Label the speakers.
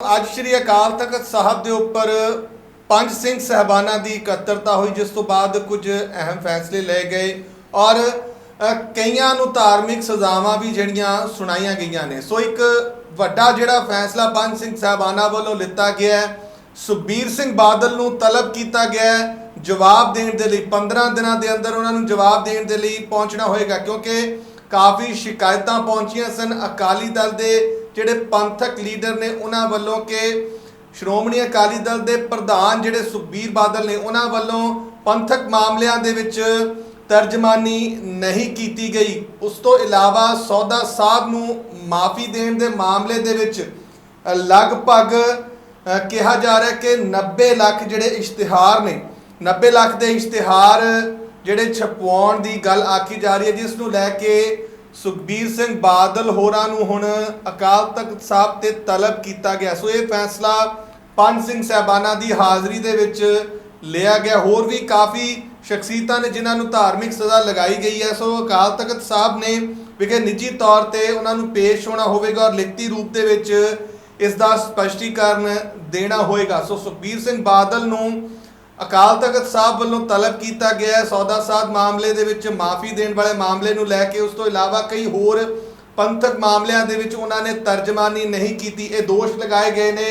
Speaker 1: ਅੱਜ ਸ਼੍ਰੀ ਅਕਾਲ ਤਖਤ ਸਾਹਿਬ ਦੇ ਉੱਪਰ ਪੰਜ ਸਿੰਘ ਸਹਿਬਾਨਾਂ ਦੀ ਇਕੱਤਰਤਾ ਹੋਈ, ਜਿਸ ਤੋਂ ਬਾਅਦ ਕੁਝ ਅਹਿਮ ਫੈਸਲੇ ਲਏ ਗਏ ਔਰ ਕਈਆਂ ਨੂੰ ਧਾਰਮਿਕ ਸਜ਼ਾਵਾਂ ਵੀ ਜਿਹੜੀਆਂ ਸੁਣਾਈਆਂ ਗਈਆਂ ਨੇ। ਸੋ ਇੱਕ ਵੱਡਾ ਜਿਹੜਾ ਫੈਸਲਾ ਪੰਜ ਸਿੰਘ ਸਹਿਬਾਨਾਂ ਵੱਲੋਂ ਲਿੱਤਾ ਗਿਆ ਹੈ, ਸੁਖਬੀਰ ਸਿੰਘ ਬਾਦਲ ਨੂੰ ਤਲਬ ਕੀਤਾ ਗਿਆ ਹੈ, ਜਵਾਬ ਦੇਣ ਦੇ ਲਈ 15 ਦਿਨਾਂ ਦੇ ਅੰਦਰ ਉਹਨਾਂ ਨੂੰ ਜਵਾਬ ਦੇਣ ਦੇ ਲਈ ਪਹੁੰਚਣਾ ਹੋਏਗਾ, ਕਿਉਂਕਿ ਕਾਫੀ ਸ਼ਿਕਾਇਤਾਂ ਪਹੁੰਚੀਆਂ ਸਨ ਅਕਾਲੀ ਦਲ ਦੇ ਜਿਹੜੇ ਪੰਥਕ ਲੀਡਰ ਨੇ ਉਹਨਾਂ ਵੱਲੋਂ ਕਿ ਸ਼੍ਰੋਮਣੀ ਅਕਾਲੀ ਦਲ ਦੇ ਪ੍ਰਧਾਨ ਜਿਹੜੇ ਸੁਖਬੀਰ ਬਾਦਲ ਨੇ ਉਹਨਾਂ ਵੱਲੋਂ ਪੰਥਕ ਮਾਮਲਿਆਂ ਦੇ ਵਿੱਚ ਤਰਜਮਾਨੀ ਨਹੀਂ ਕੀਤੀ ਗਈ। ਉਸ ਤੋਂ ਇਲਾਵਾ ਸੌਦਾ ਸਾਹਿਬ ਨੂੰ ਮਾਫੀ ਦੇਣ ਦੇ ਮਾਮਲੇ ਦੇ ਵਿੱਚ ਲਗਭਗ ਕਿਹਾ ਜਾ ਰਿਹਾ ਕਿ 90 ਲੱਖ ਜਿਹੜੇ ਇਸ਼ਤਿਹਾਰ ਨੇ 90 ਲੱਖ ਦੇ ਇਸ਼ਤਿਹਾਰ ਜਿਹੜੇ ਛਪਵਾਉਣ ਦੀ ਗੱਲ ਆਖੀ ਜਾ ਰਹੀ ਹੈ, ਜਿਸ ਨੂੰ ਲੈ ਕੇ ਸੁਖਬੀਰ ਸਿੰਘ ਬਾਦਲ ਹੋਰਾਂ ਨੂੰ ਹੁਣ ਅਕਾਲ ਤਖਤ ਸਾਹਿਬ ਤੇ ਤਲਬ ਕੀਤਾ ਗਿਆ। ਸੋ ਇਹ ਫੈਸਲਾ ਪੰਜ ਸਿੰਘ ਸਹਿਬਾਨਾਂ ਦੀ ਹਾਜ਼ਰੀ ਦੇ ਵਿੱਚ ਲਿਆ ਗਿਆ। ਹੋਰ ਵੀ ਕਾਫੀ ਸ਼ਖਸੀਅਤਾਂ ਨੇ ਜਿਨ੍ਹਾਂ ਨੂੰ ਧਾਰਮਿਕ ਸਜ਼ਾ ਲਗਾਈ ਗਈ ਹੈ। ਸੋ ਅਕਾਲ ਤਖਤ ਸਾਹਿਬ ਨੇ ਵਿਖੇ ਨਿੱਜੀ ਤੌਰ ਤੇ ਉਹਨਾਂ ਨੂੰ ਪੇਸ਼ ਹੋਣਾ ਹੋਵੇਗਾ ਔਰ ਲਿਖਤੀ ਰੂਪ ਦੇ ਵਿੱਚ ਇਸ ਦਾ ਸਪਸ਼ਟੀਕਰਨ ਦੇਣਾ ਹੋਏਗਾ ਸੋ ਸੁਖਬੀਰ ਸਿੰਘ ਬਾਦਲ ਨੂੰ ਅਕਾਲ ਤਖਤ ਸਾਹਿਬ ਵੱਲੋਂ ਤਲਬ ਕੀਤਾ ਗਿਆ ਹੈ। ਸੌਦਾ ਸਾਧ ਮਾਮਲੇ ਦੇ ਵਿੱਚ ਮਾਫੀ ਦੇਣ ਵਾਲੇ ਮਾਮਲੇ ਨੂੰ ਲੈ ਕੇ ਉਸ ਤੋਂ ਇਲਾਵਾ ਕਈ ਹੋਰ ਪੰਥਕ ਮਾਮਲਿਆਂ ਦੇ ਵਿੱਚ ਉਹਨਾਂ ਨੇ ਤਰਜਮਾਨੀ ਨਹੀਂ ਕੀਤੀ। ਇਹ ਦੋਸ਼ ਲਗਾਏ ਗਏ ਨੇ।